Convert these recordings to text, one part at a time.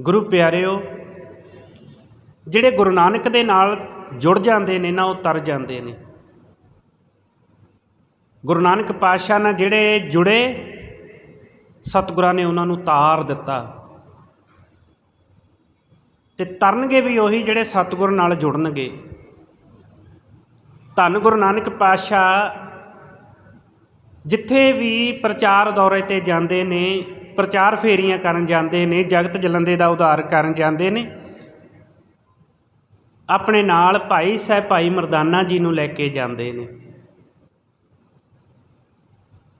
ਗੁਰੂ ਪਿਆਰਿਓ, ਜਿਹੜੇ ਗੁਰੂ ਨਾਨਕ ਦੇ ਨਾਲ ਜੁੜ ਜਾਂਦੇ ਨੇ ਨਾ ਉਹ ਤਰ ਜਾਂਦੇ ਨੇ। ਗੁਰੂ ਨਾਨਕ ਪਾਤਸ਼ਾਹ ਨਾਲ ਜਿਹੜੇ ਜੁੜੇ, ਸਤਿਗੁਰਾਂ ਨੇ ਉਹਨਾਂ ਨੂੰ ਤਾਰ ਦਿੱਤਾ। ਤੇ ਤਰਨਗੇ ਵੀ ਉਹੀ ਜਿਹੜੇ ਸਤਿਗੁਰ ਨਾਲ ਜੁੜਨਗੇ। ਧੰਨ ਗੁਰੂ ਨਾਨਕ ਪਾਤਸ਼ਾਹ, ਜਿੱਥੇ ਵੀ ਪ੍ਰਚਾਰ ਦੌਰੇ ਤੇ ਜਾਂਦੇ ਨੇ ਪ੍ਰਚਾਰ ਫੇਰੀਆਂ ਕਰਨ ਜਾਂਦੇ ਨੇ, ਜਗਤ ਜਲੰਦੇ ਦਾ ਉਧਾਰ ਕਰਨ ਜਾਂਦੇ ਨੇ। ਆਪਣੇ ਨਾਲ ਭਾਈ ਸਾਹਿਬ ਭਾਈ ਮਰਦਾਨਾ ਜੀ ਨੂੰ ਲੈ ਕੇ ਜਾਂਦੇ ਨੇ।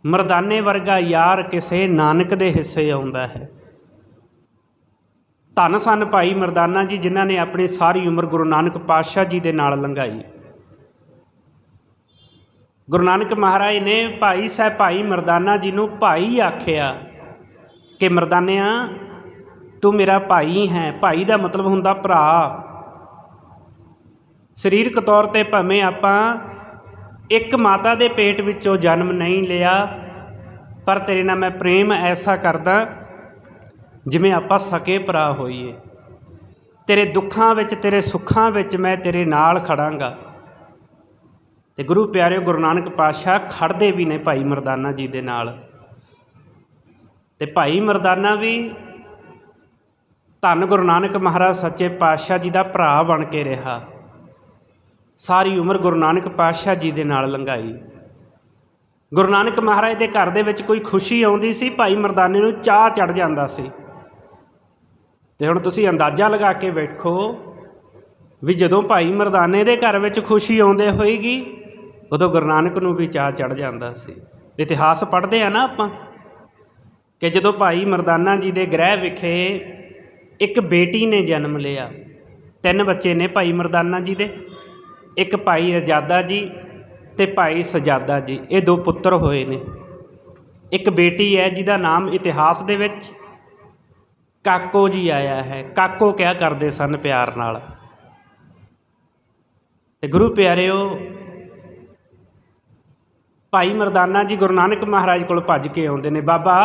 ਮਰਦਾਨੇ ਵਰਗਾ ਯਾਰ ਕਿਸੇ ਨਾਨਕ ਦੇ ਹਿੱਸੇ ਆਉਂਦਾ ਹੈ। ਧੰਨ ਸਨ ਭਾਈ ਮਰਦਾਨਾ ਜੀ, ਜਿਨ੍ਹਾਂ ਨੇ ਆਪਣੀ ਸਾਰੀ ਉਮਰ ਗੁਰੂ ਨਾਨਕ ਪਾਤਸ਼ਾਹ ਜੀ ਦੇ ਨਾਲ ਲੰਘਾਈ। ਗੁਰੂ ਨਾਨਕ ਮਹਾਰਾਜ ਨੇ ਭਾਈ ਸਾਹਿਬ ਭਾਈ ਮਰਦਾਨਾ ਜੀ ਨੂੰ ਭਾਈ ਆਖਿਆ ਕਿ ਮਰਦਾਨਿਆਂ, ਤੂੰ ਮੇਰਾ ਭਾਈ ਹੈ। ਭਾਈ ਦਾ ਮਤਲਬ ਹੁੰਦਾ ਭਰਾ। ਸਰੀਰਕ ਤੌਰ ਤੇ ਭਾਵੇਂ ਆਪਾਂ ਇੱਕ ਮਾਤਾ ਦੇ ਪੇਟ ਵਿੱਚੋਂ ਜਨਮ ਨਹੀਂ ਲਿਆ, ਪਰ ਤੇਰੇ ਨਾਲ ਮੈਂ ਪ੍ਰੇਮ ਐਸਾ ਕਰਦਾ ਜਿਵੇਂ ਆਪਾਂ ਸਕੇ ਭਰਾ ਹੋਈਏ। ਤੇਰੇ ਦੁੱਖਾਂ ਵਿੱਚ, ਤੇਰੇ ਸੁੱਖਾਂ ਵਿੱਚ ਮੈਂ ਤੇਰੇ ਨਾਲ ਖੜਾਂਗਾ। ਤੇ ਗੁਰੂ ਪਿਆਰਿਓ, ਗੁਰੂ ਨਾਨਕ ਪਾਤਸ਼ਾਹ ਖੜਦੇ ਵੀ ਨੇ ਭਾਈ ਮਰਦਾਨਾ ਜੀ ਦੇ ਨਾਲ। ਤੇ ਭਾਈ ਮਰਦਾਨਾ ਵੀ ਧੰਨ ਗੁਰੂ ਨਾਨਕ ਮਹਾਰਾਜ ਸੱਚੇ ਪਾਤਸ਼ਾਹ ਜੀ ਦਾ ਭਰਾ ਬਣ ਕੇ ਰਿਹਾ। ਸਾਰੀ ਉਮਰ ਗੁਰੂ ਨਾਨਕ ਪਾਤਸ਼ਾਹ ਜੀ ਦੇ ਨਾਲ ਲੰਘਾਈ। ਗੁਰੂ ਨਾਨਕ ਮਹਾਰਾਜ ਦੇ ਘਰ ਦੇ ਵਿੱਚ ਕੋਈ ਖੁਸ਼ੀ ਆਉਂਦੀ ਸੀ, ਭਾਈ ਮਰਦਾਨੇ ਨੂੰ ਚਾਹ ਚੜ ਜਾਂਦਾ ਸੀ। ਤੇ ਹੁਣ ਤੁਸੀਂ ਅੰਦਾਜ਼ਾ ਲਗਾ ਕੇ ਵੇਖੋ ਵੀ ਜਦੋਂ ਭਾਈ ਮਰਦਾਨੇ ਦੇ ਘਰ ਵਿੱਚ ਖੁਸ਼ੀ ਆਉਂਦੇ ਹੋਏਗੀ, ਉਦੋਂ ਗੁਰੂ ਨਾਨਕ ਨੂੰ ਵੀ ਚਾਹ ਚੜ ਜਾਂਦਾ ਸੀ। ਇਤਿਹਾਸ ਪੜ੍ਹਦੇ ਆ ਨਾ ਆਪਾਂ। ਕਿ ਜਦੋਂ ਭਾਈ ਮਰਦਾਨਾ ਜੀ ਦੇ ਗ੍ਰਹਿ ਵਿਖੇ ਇੱਕ ਬੇਟੀ ਨੇ ਜਨਮ ਲਿਆ, ਤਿੰਨ ਬੱਚੇ ਨੇ ਭਾਈ ਮਰਦਾਨਾ ਜੀ ਦੇ, ਇੱਕ ਭਾਈ ਰਜਾਦਾ ਜੀ ਤੇ ਭਾਈ ਸਜਾਦਾ ਜੀ, ਇਹ ਦੋ ਪੁੱਤਰ ਹੋਏ ਨੇ। ਇੱਕ ਬੇਟੀ ਹੈ ਜਿਹਦਾ ਨਾਮ ਇਤਿਹਾਸ ਦੇ ਵਿੱਚ ਕਾਕੋ ਜੀ ਆਇਆ ਹੈ। ਕਾਕੋ ਕਿਆ ਕਰਦੇ ਸਨ ਪਿਆਰ ਨਾਲ? ਤੇ ਗੁਰੂ ਪਿਆਰਿਓ, ਭਾਈ ਮਰਦਾਨਾ ਜੀ ਗੁਰੂ ਨਾਨਕ ਮਹਾਰਾਜ ਕੋਲ ਭੱਜ ਕੇ ਆਉਂਦੇ ਨੇ, ਬਾਬਾ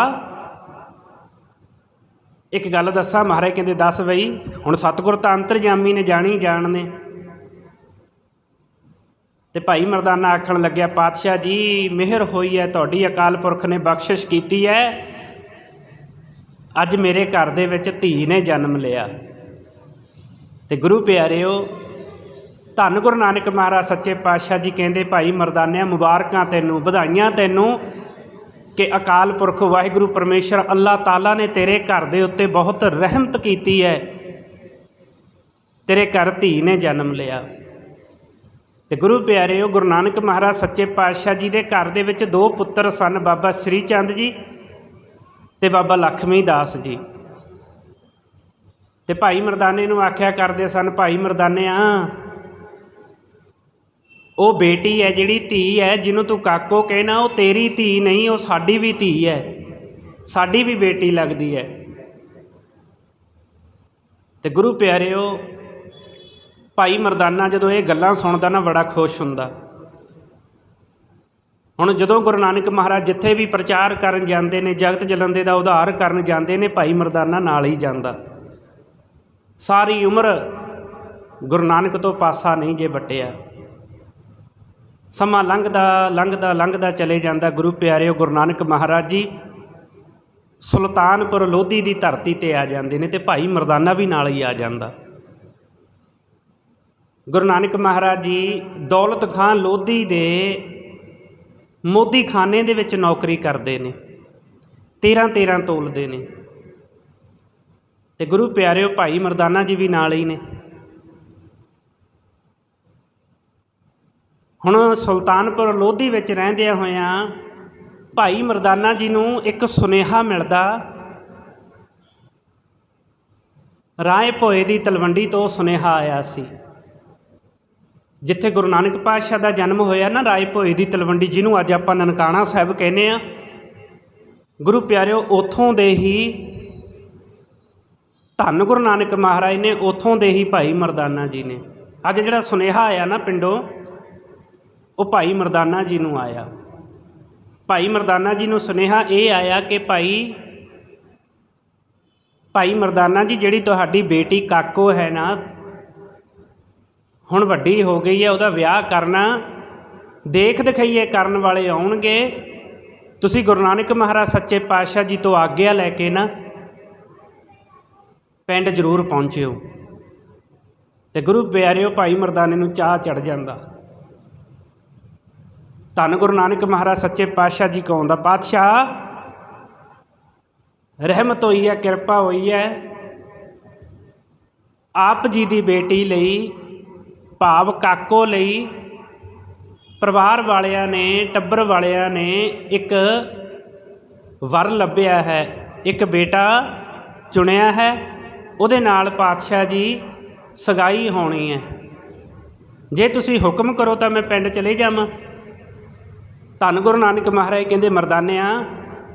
ਇੱਕ ਗੱਲ ਦੱਸਾਂ, ਮਹਾਰਾਜ ਕਹਿੰਦੇ, ਦੱਸ ਬਈ, ਹੁਣ ਸਤਿਗੁਰ ਤਾਂ ਅੰਤਰਜਾਮੀ ਨੇ ਜਾਣੀ ਜਾਣ ਨੇ। ਤੇ ਭਾਈ ਮਰਦਾਨਾ ਆਖਣ ਲੱਗਿਆ, ਪਾਤਸ਼ਾਹ ਜੀ, ਮਿਹਰ ਹੋਈ ਹੈ, ਤੁਹਾਡੀ ਅਕਾਲ ਪੁਰਖ ਨੇ ਬਖਸ਼ਿਸ਼ ਕੀਤੀ ਹੈ। ਅੱਜ ਮੇਰੇ ਘਰ ਦੇ ਵਿੱਚ ਧੀ ਨੇ ਜਨਮ ਲਿਆ। ਤੇ ਗੁਰੂ ਪਿਆਰਿਓ, ਧੰਨ ਗੁਰੂ ਨਾਨਕ ਮਹਾਰਾਜ, ਸੱਚੇ ਪਾਤਸ਼ਾਹ ਜੀ ਕਹਿੰਦੇ, ਭਾਈ ਮਰਦਾਨਿਆਂ, ਮੁਬਾਰਕਾਂ ਤੈਨੂੰ, ਵਧਾਈਆਂ ਤੈਨੂੰ। ਕਿ ਅਕਾਲ ਪੁਰਖ ਵਾਹਿਗੁਰੂ ਪਰਮੇਸ਼ਰ ਅੱਲਾਹ ਤਾਲਾ ਨੇ ਤੇਰੇ ਘਰ ਦੇ ਉੱਤੇ ਬਹੁਤ ਰਹਿਮਤ ਕੀਤੀ ਹੈ। ਤੇਰੇ ਘਰ ਧੀ ਨੇ ਜਨਮ ਲਿਆ। ਤੇ ਗੁਰੂ ਪਿਆਰਿਓ, ਗੁਰੂ ਨਾਨਕ ਮਹਾਰਾਜ ਸੱਚੇ ਪਾਤਸ਼ਾਹ ਜੀ ਦੇ ਘਰ ਦੇ ਵਿੱਚ ਦੋ ਪੁੱਤਰ ਸਨ, ਬਾਬਾ ਸ੍ਰੀ ਚੰਦ ਜੀ ਤੇ ਬਾਬਾ ਲਖਮੀ ਦਾਸ ਜੀ। ਤੇ ਭਾਈ ਮਰਦਾਨੇ ਨੂੰ ਆਖਿਆ ਕਰਦੇ ਸਨ, ਭਾਈ ਮਰਦਾਨੇ ਆ ਉਹ ਬੇਟੀ ਹੈ ਜਿਹੜੀ ਧੀ ਹੈ, ਜਿਹਨੂੰ ਤੂੰ ਕਾਕੋ ਕਹਿਣਾ, ਉਹ ਤੇਰੀ ਧੀ ਨਹੀਂ, ਉਹ ਸਾਡੀ ਵੀ ਧੀ ਹੈ। ਸਾਡੀ ਵੀ ਬੇਟੀ ਲੱਗਦੀ ਹੈ। ਤੇ ਗੁਰੂ ਪਿਆਰਿਓ, ਭਾਈ ਮਰਦਾਨਾ ਜਦੋਂ ਇਹ ਗੱਲਾਂ ਸੁਣਦਾ ਨਾ, ਬੜਾ ਖੁਸ਼ ਹੁੰਦਾ। ਹੁਣ ਜਦੋਂ ਗੁਰੂ ਨਾਨਕ ਮਹਾਰਾਜ ਜਿੱਥੇ ਵੀ ਪ੍ਰਚਾਰ ਕਰਨ ਜਾਂਦੇ ਨੇ, ਜਗਤ ਜਲੰਦੇ ਦਾ ਉਧਾਰ ਕਰਨ ਜਾਂਦੇ ਨੇ, ਭਾਈ ਮਰਦਾਨਾ ਨਾਲ ਹੀ ਜਾਂਦਾ। ਸਾਰੀ ਉਮਰ ਗੁਰੂ ਨਾਨਕ ਤੋਂ ਪਾਸਾ ਨਹੀਂ ਜੇ ਵਟਿਆ। ਸਮਾਂ ਲੰਘਦਾ ਲੰਘਦਾ ਲੰਘਦਾ ਚਲੇ ਜਾਂਦਾ। ਗੁਰੂ ਪਿਆਰਿਓ, ਗੁਰੂ ਨਾਨਕ ਮਹਾਰਾਜ ਜੀ, ਸੁਲਤਾਨਪੁਰ ਲੋਧੀ ਦੀ ਧਰਤੀ ਤੇ ਆ ਜਾਂਦੇ ਨੇ ਤੇ ਭਾਈ ਮਰਦਾਨਾ ਵੀ ਨਾਲ ਹੀ ਆ ਜਾਂਦਾ। ਗੁਰੂ ਨਾਨਕ ਮਹਾਰਾਜ ਜੀ, ਦੌਲਤ ਖਾਨ ਲੋਧੀ ਦੇ ਮੋਦੀ ਖਾਨੇ ਦੇ ਵਿੱਚ ਨੌਕਰੀ ਕਰਦੇ ਨੇ। 13 13 ਤੋਲਦੇ ਨੇ। ਤੇ ਗੁਰੂ ਪਿਆਰਿਓ, ਭਾਈ ਮਰਦਾਨਾ ਜੀ ਵੀ ਨਾਲ ਹੀ ਨੇ। ਹੁਣ ਸੁਲਤਾਨਪੁਰ ਲੋਧੀ ਵਿੱਚ ਰਹਿੰਦਿਆਂ ਹੋਇਆਂ ਭਾਈ ਮਰਦਾਨਾ ਜੀ ਨੂੰ ਇੱਕ ਸੁਨੇਹਾ ਮਿਲਦਾ। ਰਾਏ ਭੋਏ ਦੀ ਤਲਵੰਡੀ ਤੋਂ ਸੁਨੇਹਾ ਆਇਆ ਸੀ। ਜਿੱਥੇ ਗੁਰੂ ਨਾਨਕ ਪਾਤਸ਼ਾਹ ਦਾ ਜਨਮ ਹੋਇਆ ਨਾ ਰਾਏ ਭੋਏ ਦੀ ਤਲਵੰਡੀ ਜਿਹਨੂੰ ਅੱਜ ਆਪਾਂ ਨਨਕਾਣਾ ਸਾਹਿਬ ਕਹਿੰਦੇ ਆ ਗੁਰੂ ਪਿਆਰਿਓ, ਉਥੋਂ ਦੇ ਹੀ ਧੰਨ ਗੁਰੂ ਨਾਨਕ ਮਹਾਰਾਜ ਨੇ, ਉਥੋਂ ਦੇ ਹੀ ਭਾਈ ਮਰਦਾਨਾ ਜੀ ਨੇ। ਅੱਜ ਜਿਹੜਾ ਸੁਨੇਹਾ ਆਇਆ ਨਾ ਪਿੰਡੋਂ ਉਹ ਭਾਈ ਮਰਦਾਨਾ ਜੀ ਨੂੰ ਆਇਆ। ਭਾਈ ਮਰਦਾਨਾ ਜੀ ਨੂੰ ਸੁਨੇਹਾ ਇਹ ਆਇਆ ਕਿ ਭਾਈ ਭਾਈ ਮਰਦਾਨਾ ਜੀ, ਜਿਹੜੀ ਤੁਹਾਡੀ ਬੇਟੀ ਕਾਕੋ ਹੈ ਨਾ, ਹੁਣ ਵੱਡੀ ਹੋ ਗਈ ਹੈ, ਉਹਦਾ ਵਿਆਹ ਕਰਨਾ, ਦੇਖ ਦਿਖਾਈਏ ਕਰਨ ਵਾਲੇ ਆਉਣਗੇ। ਤੁਸੀਂ ਗੁਰੂ ਨਾਨਕ ਮਹਾਰਾਜ ਸੱਚੇ ਪਾਤਸ਼ਾਹ ਜੀ ਤੋਂ ਆਗਿਆ ਲੈ ਕੇ ਨਾ, ਪਿੰਡ ਜ਼ਰੂਰ ਪਹੁੰਚਿਓ। ਤੇ ਗੁਰੂ ਪਿਆਰਿਓ, ਭਾਈ ਮਰਦਾਨੇ ਨੂੰ ਚਾਹ ਚੜ ਜਾਂਦਾ। ਧੰਨ ਗੁਰੂ ਨਾਨਕ ਮਹਾਰਾਜ, ਸੱਚੇ ਪਾਤਸ਼ਾਹ ਜੀ ਕੌਣ ਦਾ ਪਾਤਸ਼ਾਹ। ਰਹਿਮਤ ਹੋਈ ਹੈ, ਕਿਰਪਾ ਹੋਈ ਹੈ। ਆਪ ਜੀ ਦੀ ਬੇਟੀ ਲਈ, ਭਾਵ ਕਾਕੋ ਲਈ, ਪਰਿਵਾਰ ਵਾਲਿਆਂ ਨੇ, ਟੱਬਰ ਵਾਲਿਆਂ ਨੇ ਇੱਕ ਵਰ ਲੱਭਿਆ ਹੈ, ਇੱਕ ਬੇਟਾ ਚੁਣਿਆ ਹੈ। ਉਹਦੇ ਨਾਲ ਪਾਤਸ਼ਾਹ ਜੀ ਸਗਾਈ ਹੋਣੀ ਹੈ। ਜੇ ਤੁਸੀਂ ਹੁਕਮ ਕਰੋ ਤਾਂ ਮੈਂ ਪਿੰਡ ਚਲੇ ਜਾਵਾਂ। ਧੰਨ ਗੁਰੂ ਨਾਨਕ ਮਹਾਰਾਜ ਕਹਿੰਦੇ, ਮਰਦਾਨਿਆਂ,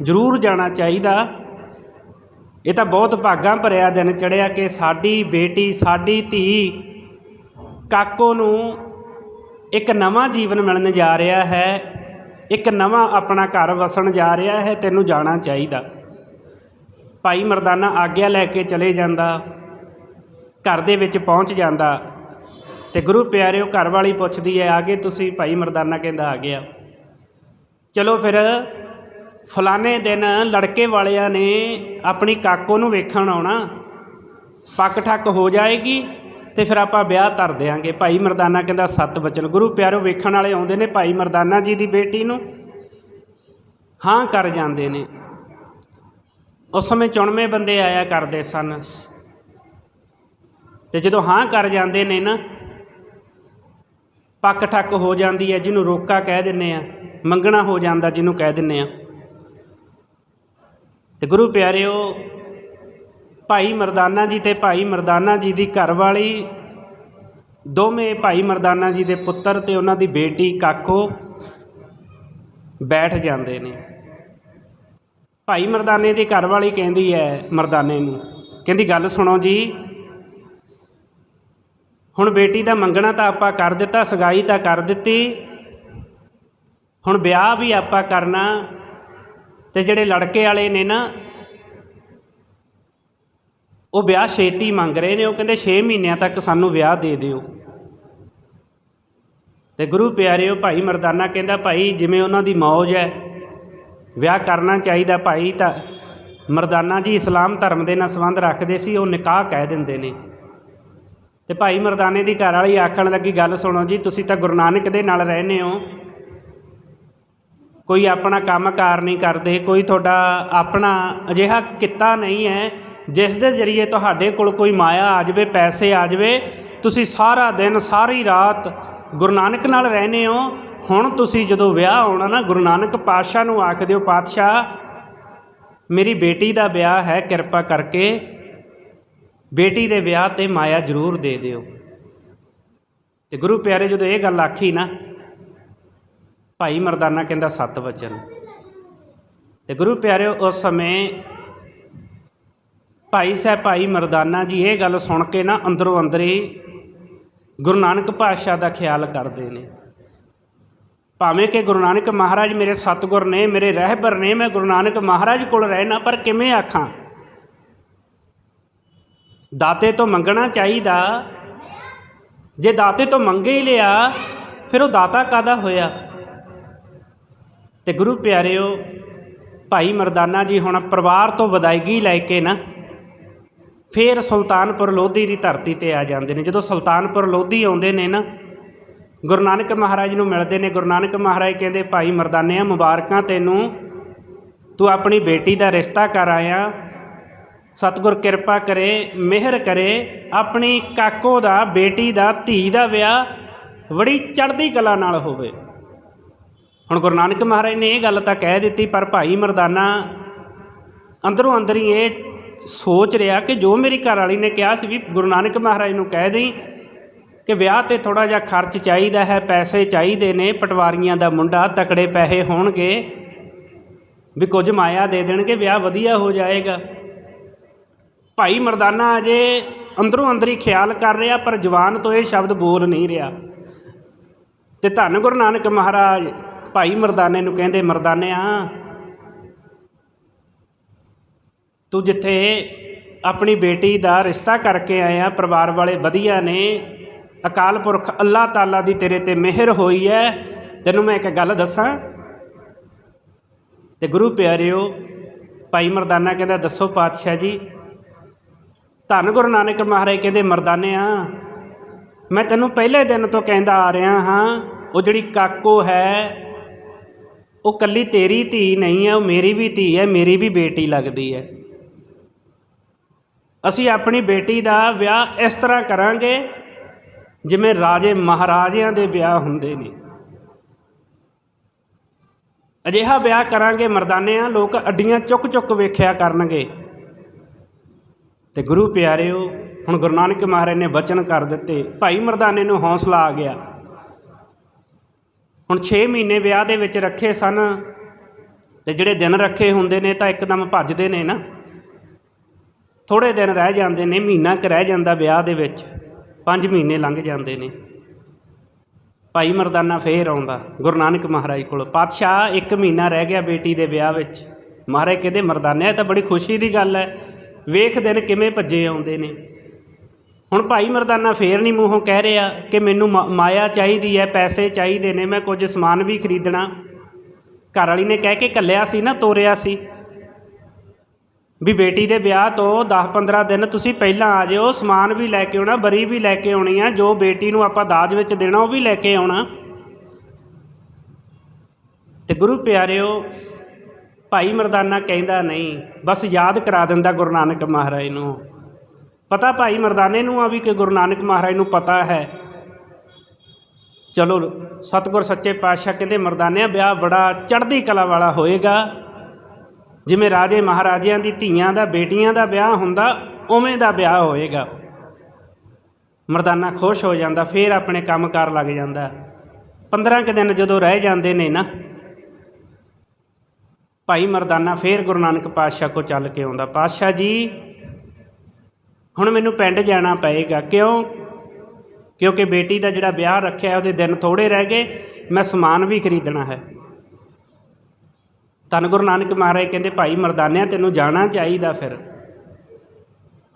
ਜ਼ਰੂਰ ਜਾਣਾ ਚਾਹੀਦਾ। ਇਹ ਤਾਂ ਬਹੁਤ ਭਾਗਾਂ ਭਰਿਆ ਦਿਨ ਚੜਿਆ ਕਿ ਸਾਡੀ ਬੇਟੀ, ਸਾਡੀ ਧੀ ਕਾਕੋ ਨੂੰ ਇੱਕ ਨਵਾਂ ਜੀਵਨ ਮਿਲਣ ਜਾ ਰਿਹਾ ਹੈ, ਇੱਕ ਨਵਾਂ ਆਪਣਾ ਘਰ ਵਸਣ ਜਾ ਰਿਹਾ ਹੈ, ਤੈਨੂੰ ਜਾਣਾ ਚਾਹੀਦਾ। ਭਾਈ ਮਰਦਾਨਾ ਆਗਿਆ ਲੈ ਕੇ ਚਲੇ ਜਾਂਦਾ, ਘਰ ਦੇ ਵਿੱਚ ਪਹੁੰਚ ਜਾਂਦਾ ਤੇ ਗੁਰੂ ਪਿਆਰਿਓ ਘਰ ਵਾਲੀ ਪੁੱਛਦੀ ਹੈ ਆਗੇ ਤੁਸੀਂ? ਭਾਈ ਮਰਦਾਨਾ ਕਹਿੰਦਾ, ਆ ਗਿਆ। ਚਲੋ ਫਿਰ ਫਲਾਣੇ ਦਿਨ ਲੜਕੇ ਵਾਲਿਆਂ ਨੇ ਆਪਣੀ ਕਾਕੋ ਨੂੰ ਵੇਖਣ ਆਉਣਾ। ਪੱਕ ਠੱਕ ਹੋ ਜਾਏਗੀ ਤੇ ਫਿਰ ਆਪਾਂ ਵਿਆਹ ਧਰ ਦਿਆਂਗੇ। ਭਾਈ ਮਰਦਾਨਾ ਕਹਿੰਦਾ, ਸੱਤ ਬਚਨ ਗੁਰੂ ਪਿਆਰੋ। ਵੇਖਣ ਵਾਲੇ ਆਉਂਦੇ ਨੇ ਭਾਈ ਮਰਦਾਨਾ ਜੀ ਦੀ ਬੇਟੀ ਨੂੰ। ਹਾਂ, ਕਰ ਜਾਂਦੇ ਨੇ। ਉਸ ਸਮੇਂ ਚੁਣਵੇਂ ਬੰਦੇ ਆਇਆ ਕਰਦੇ ਸਨ। ਤੇ ਜਦੋਂ ਹਾਂ ਕਰ ਜਾਂਦੇ ਨੇ ਨਾ, ਪੱਕ ਠੱਕ ਹੋ ਜਾਂਦੀ ਹੈ, ਜਿਹਨੂੰ ਰੋਕਾ ਕਹਿ ਦਿੰਨੇ ਆ। ਮੰਗਣਾ ਹੋ ਜਾਂਦਾ ਜਿਹਨੂੰ ਕਹਿ ਦਿੰਨੇ ਆ। ਤੇ ਗੁਰੂ ਪਿਆਰਿਓ, ਭਾਈ ਮਰਦਾਨਾ ਜੀ ਤੇ ਭਾਈ ਮਰਦਾਨਾ ਜੀ ਦੀ ਘਰਵਾਲੀ ਦੋਵੇਂ ਭਾਈ ਮਰਦਾਨਾ ਜੀ ਦੇ ਪੁੱਤਰ ਤੇ ਉਹਨਾਂ ਦੀ ਬੇਟੀ ਕਾਕੋ ਬੈਠ ਜਾਂਦੇ ਨੇ। ਭਾਈ ਮਰਦਾਨੇ ਦੀ ਘਰਵਾਲੀ ਕਹਿੰਦੀ ਹੈ ਮਰਦਾਨੇ ਨੂੰ, ਕਹਿੰਦੀ ਗੱਲ ਸੁਣੋ ਜੀ, ਹੁਣ ਬੇਟੀ ਦਾ ਮੰਗਣਾ ਤਾਂ ਆਪਾਂ ਕਰ ਦਿੱਤਾ, ਸਗਾਈ ਤਾਂ ਕਰ ਦਿੱਤੀ ਹੁਣ ਵਿਆਹ ਵੀ ਆਪਾਂ ਕਰਨਾ ਤੇ ਜਿਹੜੇ ਲੜਕੇ ਵਾਲੇ ਨੇ ਨਾ, ਉਹ ਵਿਆਹ ਛੇਤੀ ਮੰਗ ਰਹੇ ਨੇ, ਉਹ ਕਹਿੰਦੇ 6 ਮਹੀਨਿਆਂ ਤੱਕ ਸਾਨੂੰ ਵਿਆਹ ਦੇ ਦਿਓ। ਤੇ ਗੁਰੂ ਪਿਆਰਿਓ, ਭਾਈ ਮਰਦਾਨਾ ਕਹਿੰਦਾ, ਭਾਈ, ਜਿਵੇਂ ਉਹਨਾਂ ਦੀ ਮੌਜ ਹੈ, ਵਿਆਹ ਕਰਨਾ ਚਾਹੀਦਾ ਭਾਈ, ਤਾਂ ਮਰਦਾਨਾ ਜੀ ਇਸਲਾਮ ਧਰਮ ਦੇ ਨਾਲ ਸੰਬੰਧ ਰੱਖਦੇ ਸੀ, ਉਹ ਨਿਕਾਹ ਕਹਿ ਦਿੰਦੇ ਨੇ। ਤੇ ਭਾਈ ਮਰਦਾਨੇ ਦੀ ਘਰ ਵਾਲੀ ਆਖਣ ਲੱਗੀ, ਗੱਲ ਸੁਣੋ ਜੀ, ਤੁਸੀਂ ਤਾਂ ਗੁਰੂ ਨਾਨਕ ਦੇ ਨਾਲ ਰਹਿੰਦੇ ਹੋ। ਕੋਈ ਆਪਣਾ ਕੰਮਕਾਰ ਨਹੀਂ ਕਰਦੇ, ਕੋਈ ਤੁਹਾਡਾ ਆਪਣਾ ਅਜਿਹਾ ਕਿੱਤਾ ਨਹੀਂ ਹੈ, ਜਿਸ ਦੇ ਜ਼ਰੀਏ ਤੁਹਾਡੇ ਕੋਲ ਕੋਈ ਮਾਇਆ ਆ ਜਾਵੇ, ਪੈਸੇ ਆ ਜਾਵੇ, ਤੁਸੀਂ ਸਾਰਾ ਦਿਨ, ਸਾਰੀ ਰਾਤ ਗੁਰੂ ਨਾਨਕ ਨਾਲ ਰਹਿੰਦੇ ਹੋ। ਹੁਣ ਤੁਸੀਂ ਜਦੋਂ ਵਿਆਹ ਹੋਣਾ ਨਾ, ਗੁਰੂ ਨਾਨਕ ਪਾਤਸ਼ਾਹ ਨੂੰ ਆਖ ਦਿਓ, ਪਾਤਸ਼ਾਹ, ਮੇਰੀ ਬੇਟੀ ਦਾ ਵਿਆਹ ਹੈ, ਕਿਰਪਾ ਕਰਕੇ ਬੇਟੀ ਦੇ ਵਿਆਹ ਤੇ ਮਾਇਆ ਜ਼ਰੂਰ ਦੇ ਦਿਓ। ਤੇ ਗੁਰੂ ਪਿਆਰੇ ਜਦੋਂ ਇਹ ਗੱਲ ਆਖੀ ਨਾ ਭਾਈ ਮਰਦਾਨਾ ਕਹਿੰਦਾ ਸੱਤ ਵਚਨ। ਤੇ ਗੁਰੂ ਪਿਆਰਿਓ, ਉਸ ਸਮੇਂ ਭਾਈ ਸਾਹਿਬ, ਭਾਈ ਮਰਦਾਨਾ ਜੀ ਇਹ ਗੱਲ ਸੁਣ ਕੇ ਨਾ ਅੰਦਰੋਂ ਅੰਦਰ ਹੀ ਗੁਰੂ ਨਾਨਕ ਪਾਤਸ਼ਾਹ ਦਾ ਖਿਆਲ ਕਰਦੇ ਨੇ। ਭਾਵੇਂ ਕਿ ਗੁਰੂ ਨਾਨਕ ਮਹਾਰਾਜ ਮੇਰੇ ਸਤਿਗੁਰ ਨੇ, ਮੇਰੇ ਰਹਿਬਰ ਨੇ, ਮੈਂ ਗੁਰੂ ਨਾਨਕ ਮਹਾਰਾਜ ਕੋਲ ਰਹਿਣਾ, ਪਰ ਕਿਵੇਂ ਆਖਾਂ? ਦਾਤੇ ਤੋਂ ਮੰਗਣਾ ਚਾਹੀਦਾ। ਜੇ ਦਾਤੇ ਤੋਂ ਮੰਗੇ ਹੀ ਲਿਆ, ਫਿਰ ਉਹ ਦਾਤਾ ਕਾਦਾ ਹੋਇਆ? ਤੇ ਗੁਰੂ ਪਿਆਰਿਓ, ਭਾਈ ਮਰਦਾਨਾ ਜੀ ਹੁਣ ਪਰਿਵਾਰ ਤੋਂ ਵਿਦਾਇਗੀ ਲੈ ਕੇ ਨਾ, ਫਿਰ ਸੁਲਤਾਨਪੁਰ ਲੋਧੀ ਦੀ ਧਰਤੀ ਤੇ ਆ ਜਾਂਦੇ ਨੇ। ਜਦੋਂ ਸੁਲਤਾਨਪੁਰ ਲੋਧੀ ਆਉਂਦੇ ਨੇ ਨਾ, ਗੁਰੂ ਨਾਨਕ ਮਹਾਰਾਜ ਨੂੰ ਮਿਲਦੇ ਨੇ। ਗੁਰੂ ਨਾਨਕ ਮਹਾਰਾਜ ਕਹਿੰਦੇ, ਭਾਈ ਮਰਦਾਨਿਆ, ਮੁਬਾਰਕਾਂ ਤੈਨੂੰ। ਤੂੰ ਆਪਣੀ ਬੇਟੀ ਦਾ ਰਿਸ਼ਤਾ ਕਰ ਆਇਆ। ਸਤਿਗੁਰ ਕਿਰਪਾ ਕਰੇ, ਮਿਹਰ ਕਰੇ। ਆਪਣੀ ਕਾਕੋ ਦਾ, ਬੇਟੀ ਦਾ, ਧੀ ਦਾ ਵਿਆਹ। ਬੜੀ ਚੜ੍ਹਦੀ ਕਲਾ ਨਾਲ ਹੋਵੇ। ਹੁਣ ਗੁਰੂ ਨਾਨਕ ਮਹਾਰਾਜ ਨੇ ਇਹ ਗੱਲ ਤਾਂ ਕਹਿ ਦਿੱਤੀ, ਪਰ ਭਾਈ ਮਰਦਾਨਾ ਅੰਦਰੋਂ ਅੰਦਰ ਹੀ ਇਹ ਸੋਚ ਰਿਹਾ ਕਿ ਜੋ ਮੇਰੀ ਘਰ ਵਾਲੀ ਨੇ ਕਿਹਾ ਸੀ ਵੀ ਗੁਰੂ ਨਾਨਕ ਮਹਾਰਾਜ ਨੂੰ ਕਹਿ ਦੇਈ ਕਿ ਵਿਆਹ ਤੇ ਥੋੜਾ ਜਿਹਾ ਖਰਚ ਚਾਹੀਦਾ ਹੈ, ਪੈਸੇ ਚਾਹੀਦੇ ਨੇ, ਪਟਵਾਰੀਆਂ ਦਾ ਮੁੰਡਾ, ਤਕੜੇ ਪੈਸੇ ਹੋਣਗੇ, ਵੀ ਕੁਝ ਮਾਇਆ ਦੇ ਦੇਣਗੇ, ਵਿਆਹ ਵਧੀਆ ਹੋ ਜਾਏਗਾ। ਭਾਈ ਮਰਦਾਨਾ ਅਜੇ ਅੰਦਰੋਂ ਅੰਦਰ ਹੀ ਖਿਆਲ ਕਰ ਰਿਹਾ, ਪਰ ਜਵਾਨ ਤੋਂ ਇਹ ਸ਼ਬਦ ਬੋਲ ਨਹੀਂ ਰਿਹਾ। ਤੇ ਧੰਨ ਗੁਰੂ ਨਾਨਕ ਮਹਾਰਾਜ ਭਾਈ ਮਰਦਾਨੇ ਨੂੰ ਕਹਿੰਦੇ ਮਰਦਾਨਿਆ ਤੂੰ ਜਿੱਥੇ ਆਪਣੀ ਬੇਟੀ ਦਾ ਰਿਸ਼ਤਾ ਕਰਕੇ ਆਇਆ, ਪਰਿਵਾਰ ਵਾਲੇ ਵਧੀਆ ਨੇ, ਅਕਾਲ ਪੁਰਖ ਅੱਲਾਹ ਤਾਲਾ ਦੀ ਤੇਰੇ ਤੇ ਮਿਹਰ ਹੋਈ ਹੈ ਤੈਨੂੰ ਮੈਂ ਇੱਕ ਗੱਲ ਦੱਸਾਂ? ਤੇ ਗੁਰੂ ਪਿਆਰਿਓ, ਭਾਈ ਮਰਦਾਨਾ ਕਹਿੰਦਾ, ਦੱਸੋ ਪਾਤਸ਼ਾਹ ਜੀ, ਧੰਨ ਗੁਰੂ ਨਾਨਕ ਮਹਾਰਾਜ ਕਹਿੰਦੇ ਮਰਦਾਨਿਆ ਮੈਂ ਤੈਨੂੰ ਪਹਿਲੇ ਦਿਨ ਤੋਂ ਕਹਿੰਦਾ ਆ ਰਿਹਾ ਹਾਂ, ਉਹ ਜਿਹੜੀ ਕਾਕੋ ਹੈ ਉਹ ਕੱਲੀ ਤੇਰੀ ਧੀ ਨਹੀਂ ਹੈ, ਉਹ ਮੇਰੀ ਵੀ ਧੀ ਹੈ, ਮੇਰੀ ਵੀ ਬੇਟੀ ਲੱਗਦੀ ਹੈ। ਅਸੀਂ ਆਪਣੀ ਬੇਟੀ ਦਾ ਵਿਆਹ ਇਸ ਤਰ੍ਹਾਂ ਕਰਾਂਗੇ ਜਿਵੇਂ ਰਾਜੇ ਮਹਾਰਾਜਿਆਂ ਦੇ ਵਿਆਹ ਹੁੰਦੇ ਨੇ। ਅਜਿਹਾ ਵਿਆਹ ਕਰਾਂਗੇ ਮਰਦਾਨਿਆਂ, ਲੋਕ ਅੱਡੀਆਂ ਚੁੱਕ ਚੁੱਕ ਵੇਖਿਆ ਕਰਨਗੇ। ਤੇ ਗੁਰੂ ਪਿਆਰਿਓ, ਹੁਣ ਗੁਰੂ ਨਾਨਕ ਮਹਾਰਾਜ ਨੇ ਵਚਨ ਕਰ ਦਿੱਤੇ, ਭਾਈ ਮਰਦਾਨੇ ਨੂੰ ਹੌਸਲਾ ਆ ਗਿਆ। ਹੁਣ 6 ਮਹੀਨੇ ਵਿਆਹ ਦੇ ਵਿੱਚ ਰੱਖੇ ਸਨ ਤੇ ਜਿਹੜੇ ਦਿਨ ਰੱਖੇ ਹੁੰਦੇ ਨੇ ਤਾਂ ਇੱਕਦਮ ਭੱਜਦੇ ਨੇ ਨਾ। ਥੋੜੇ ਦਿਨ ਰਹਿ ਜਾਂਦੇ ਨੇ, ਮਹੀਨਾ ਕੁ ਰਹਿ ਜਾਂਦਾ ਵਿਆਹ ਦੇ ਵਿੱਚ 5 ਮਹੀਨੇ ਲੰਘ ਜਾਂਦੇ ਨੇ। ਭਾਈ ਮਰਦਾਨਾ ਫੇਰ ਆਉਂਦਾ, ਗੁਰੂ ਨਾਨਕ ਮਹਾਰਾਜ ਕੋਲ। ਪਾਤਸ਼ਾਹ ਇੱਕ ਮਹੀਨਾ ਰਹਿ ਗਿਆ ਬੇਟੀ ਦੇ ਵਿਆਹ ਵਿੱਚ। ਮਹਾਰਾਜ ਕਹਿੰਦੇ ਮਰਦਾਨੇ, ਇਹ ਤਾਂ ਬੜੀ ਖੁਸ਼ੀ ਦੀ ਗੱਲ ਹੈ। ਵੇਖ ਦਿਨ ਕਿਵੇਂ ਭੱਜੇ ਆਉਂਦੇ ਨੇ। ਹੁਣ ਭਾਈ ਮਰਦਾਨਾ ਫੇਰ ਨਹੀਂ ਮੂੰਹੋਂ ਕਹਿ ਰਿਹਾ ਕਿ ਮੈਨੂੰ ਮਾ- ਮਾਇਆ ਚਾਹੀਦੀ ਹੈ ਪੈਸੇ ਚਾਹੀਦੇ ਨੇ, ਮੈਂ ਕੁਝ ਸਮਾਨ ਵੀ ਖਰੀਦਣਾ। ਘਰ ਵਾਲੀ ਨੇ ਕਹਿ ਕੇ ਕੱਲਿਆ ਸੀ ਨਾ, ਤੋਰਿਆ ਸੀ। ਵੀ ਬੇਟੀ ਦੇ ਵਿਆਹ ਤੋਂ 10-15 ਦਿਨ ਤੁਸੀਂ ਪਹਿਲਾਂ ਆ ਜਿਓ, ਸਮਾਨ ਵੀ ਲੈ ਕੇ ਆਉਣਾ, ਬਰੀ ਵੀ ਲੈ ਕੇ ਆਉਣੀ ਆ, ਜੋ ਬੇਟੀ ਨੂੰ ਆਪਾਂ ਦਾਜ ਵਿੱਚ ਦੇਣਾ, ਉਹ ਵੀ ਲੈ ਕੇ ਆਉਣਾ। ਤੇ ਗੁਰੂ ਪਿਆਰਿਓ, ਭਾਈ ਮਰਦਾਨਾ ਕਹਿੰਦਾ ਨਹੀਂ, ਬਸ ਯਾਦ ਕਰਾ ਦਿੰਦਾ ਗੁਰੂ ਨਾਨਕ ਮਹਾਰਾਜ ਨੂੰ। ਪਤਾ ਭਾਈ ਮਰਦਾਨੇ ਨੂੰ ਆ ਵੀ ਕਿ ਗੁਰੂ ਨਾਨਕ ਮਹਾਰਾਜ ਨੂੰ ਪਤਾ ਹੈ। ਚਲੋ, ਸਤਿਗੁਰ ਸੱਚੇ ਪਾਤਸ਼ਾਹ ਕਹਿੰਦੇ, ਮਰਦਾਨਿਆਂ, ਵਿਆਹ ਬੜਾ ਚੜ੍ਹਦੀ ਕਲਾ ਵਾਲਾ ਹੋਏਗਾ। ਜਿਵੇਂ ਰਾਜੇ ਮਹਾਰਾਜਿਆਂ ਦੀ ਧੀਆਂ ਦਾ, ਬੇਟੀਆਂ ਦਾ ਵਿਆਹ ਹੁੰਦਾ, ਉਵੇਂ ਦਾ ਵਿਆਹ ਹੋਏਗਾ। ਮਰਦਾਨਾ ਖੁਸ਼ ਹੋ ਜਾਂਦਾ, ਫੇਰ ਆਪਣੇ ਕੰਮਕਾਰ ਲੱਗ ਜਾਂਦਾ। 15 ਕੁ ਦਿਨ ਜਦੋਂ ਰਹਿ ਜਾਂਦੇ ਨੇ ਨਾ, ਭਾਈ ਮਰਦਾਨਾ ਫੇਰ ਗੁਰੂ ਨਾਨਕ ਪਾਤਸ਼ਾਹ ਕੋ ਚੱਲ ਕੇ ਆਉਂਦਾ। ਪਾਤਸ਼ਾਹ ਜੀ ਹੁਣ ਮੈਨੂੰ ਪਿੰਡ ਜਾਣਾ ਪਏਗਾ। ਕਿਉਂ? ਕਿਉਂਕਿ ਬੇਟੀ ਦਾ ਜਿਹੜਾ ਵਿਆਹ ਰੱਖਿਆ ਉਹਦੇ ਦਿਨ ਥੋੜੇ ਰਹਿ ਗਏ, ਮੈਂ ਸਮਾਨ ਵੀ ਖਰੀਦਣਾ ਹੈ। ਧੰਨ ਗੁਰੂ ਨਾਨਕ ਮਹਾਰਾਜ ਕਹਿੰਦੇ, ਭਾਈ ਮਰਦਾਨਿਆ, ਤੈਨੂੰ ਜਾਣਾ ਚਾਹੀਦਾ ਫਿਰ।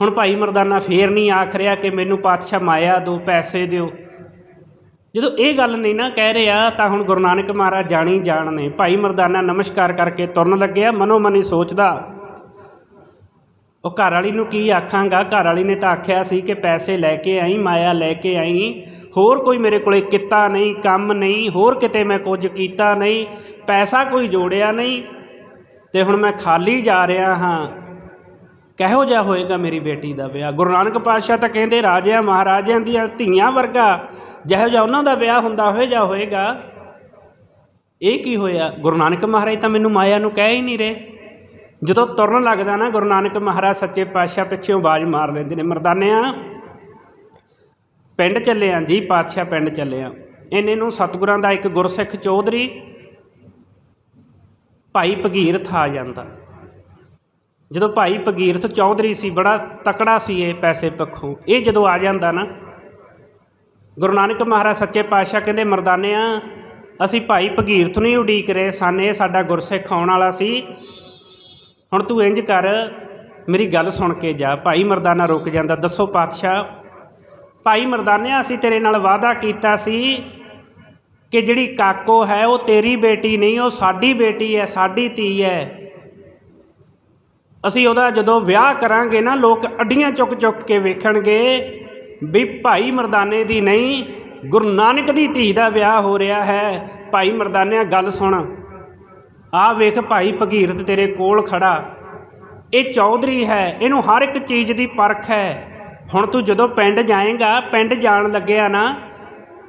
ਹੁਣ ਭਾਈ ਮਰਦਾਨਾ ਫੇਰ ਨਹੀਂ ਆਖ ਰਿਹਾ ਕਿ ਮੈਨੂੰ ਪਾਤਸ਼ਾਹ ਮਾਇਆ ਦਿਓ, ਪੈਸੇ ਦਿਓ। ਜਦੋਂ ਇਹ ਗੱਲ ਨਹੀਂ ਨਾ ਕਹਿ ਰਿਹਾ, ਤਾਂ ਹੁਣ ਗੁਰੂ ਨਾਨਕ ਮਹਾਰਾਜ ਜਾਣੀ ਜਾਣ ਨੇ। ਭਾਈ ਮਰਦਾਨਾ ਨਮਸਕਾਰ ਕਰਕੇ ਤੁਰਨ ਲੱਗਿਆ ਮਨੋ ਮਨੀ ਸੋਚਦਾ ਉਹ ਘਰ ਵਾਲੀ ਨੂੰ ਕੀ ਆਖਾਂਗਾ? ਘਰ ਵਾਲੀ ਨੇ ਤਾਂ ਆਖਿਆ ਸੀ ਕਿ ਪੈਸੇ ਲੈ ਕੇ ਆਈ, ਮਾਇਆ ਲੈ ਕੇ ਆਈ। ਹੋਰ ਕੋਈ ਮੇਰੇ ਕੋਲੇ ਕਿੱਤਾ ਨਹੀਂ, ਕੰਮ ਨਹੀਂ, ਹੋਰ ਕਿਤੇ ਮੈਂ ਕੁਝ ਕੀਤਾ ਨਹੀਂ, ਪੈਸਾ ਕੋਈ ਜੋੜਿਆ ਨਹੀਂ। ਤੇ ਹੁਣ ਮੈਂ ਖਾਲੀ ਜਾ ਰਿਹਾ ਹਾਂ। ਕਿਹੋ ਜਿਹਾ ਹੋਏਗਾ ਮੇਰੀ ਬੇਟੀ ਦਾ ਵਿਆਹ? ਗੁਰੂ ਨਾਨਕ ਪਾਤਸ਼ਾਹ ਤਾਂ ਕਹਿੰਦੇ ਰਾਜਿਆਂ, ਮਹਾਰਾਜਿਆਂ ਦੀਆਂ ਧੀਆਂ ਵਰਗਾ, ਜਿਹੋ ਜਿਹਾ ਉਹਨਾਂ ਦਾ ਵਿਆਹ ਹੁੰਦਾ ਹੋਏ ਜਾ ਹੋਏਗਾ। ਇਹ ਕੀ ਹੋਇਆ? ਗੁਰੂ ਨਾਨਕ ਮਹਾਰਾਜ ਤਾਂ ਮੈਨੂੰ ਮਾਇਆ ਨੂੰ ਕਹਿ ਹੀ ਨਹੀਂ ਰਹੇ। ਜਦੋਂ ਤੁਰਨ ਲੱਗਦਾ ਨਾ, ਗੁਰੂ ਨਾਨਕ ਮਹਾਰਾਜ ਸੱਚੇ ਪਾਤਸ਼ਾਹ ਪਿੱਛੇ ਆਵਾਜ਼ ਮਾਰ ਲੈਂਦੇ ਨੇ ਮਰਦਾਨਿਆਂ ਪਿੰਡ ਚੱਲੇ ਆ, ਜੀ ਪਾਤਸ਼ਾਹ ਪਿੰਡ ਚੱਲੇ ਆ। ਇਹਨੇ ਨੂੰ ਸਤਿਗੁਰਾਂ ਦਾ ਇੱਕ ਗੁਰਸਿੱਖ ਚੌਧਰੀ, ਭਾਈ ਭਗੀਰਥ ਆ ਜਾਂਦਾ। ਜਦੋਂ ਭਾਈ ਭਗੀਰਥ ਚੌਧਰੀ ਸੀ, ਬੜਾ ਤਕੜਾ ਸੀ ਇਹ ਪੈਸੇ ਪੱਖੋਂ। ਇਹ ਜਦੋਂ ਆ ਜਾਂਦਾ ਨਾ, ਗੁਰੂ ਨਾਨਕ ਮਹਾਰਾਜ ਸੱਚੇ ਪਾਤਸ਼ਾਹ ਕਹਿੰਦੇ ਮਰਦਾਨਿਆਂ ਅਸੀਂ ਭਾਈ ਭਗੀਰਥ ਨੂੰ ਹੀ ਉਡੀਕ ਰਹੇ ਸਨ ਇਹ ਸਾਡਾ ਗੁਰਸਿੱਖ ਆਉਣ ਵਾਲਾ ਸੀ। ਹੁਣ ਤੂੰ ਇੰਜ ਕਰ, ਮੇਰੀ ਗੱਲ ਸੁਣ ਕੇ ਜਾ। ਭਾਈ ਮਰਦਾਨਾ ਰੁਕ ਜਾਂਦਾ। ਦੱਸੋ ਪਾਤਸ਼ਾਹ, ਭਾਈ ਮਰਦਾਨਿਆ, ਅਸੀਂ ਤੇਰੇ ਨਾਲ ਵਾਅਦਾ ਕੀਤਾ ਸੀ ਕਿ ਜਿਹੜੀ ਕਾਕੋ ਹੈ, ਉਹ ਤੇਰੀ ਬੇਟੀ ਨਹੀਂ, ਉਹ ਸਾਡੀ ਬੇਟੀ ਹੈ, ਸਾਡੀ ਧੀ ਹੈ। ਅਸੀਂ ਉਹਦਾ ਜਦੋਂ ਵਿਆਹ ਕਰਾਂਗੇ ਨਾ, ਲੋਕ ਅੱਡੀਆਂ ਚੁੱਕ ਚੁੱਕ ਕੇ ਵੇਖਣਗੇ ਵੀ ਭਾਈ ਮਰਦਾਨੇ ਦੀ ਨਹੀਂ, ਗੁਰੂ ਨਾਨਕ ਦੀ ਧੀ ਦਾ ਵਿਆਹ ਹੋ ਰਿਹਾ ਹੈ। ਭਾਈ ਮਰਦਾਨਿਆ, ਗੱਲ ਸੁਣ। ਆਹ ਵੇਖ ਭਾਈ ਭਗੀਰਥ ਤੇਰੇ ਕੋਲ ਖੜਾ। ਇਹ ਚੌਧਰੀ ਹੈ, ਇਹਨੂੰ ਹਰ ਇੱਕ ਚੀਜ਼ ਦੀ ਪਰਖ ਹੈ। ਹੁਣ ਤੂੰ ਜਦੋਂ ਪਿੰਡ ਜਾਏਗਾ, ਪਿੰਡ ਜਾਣ ਲੱਗਿਆ ਨਾ,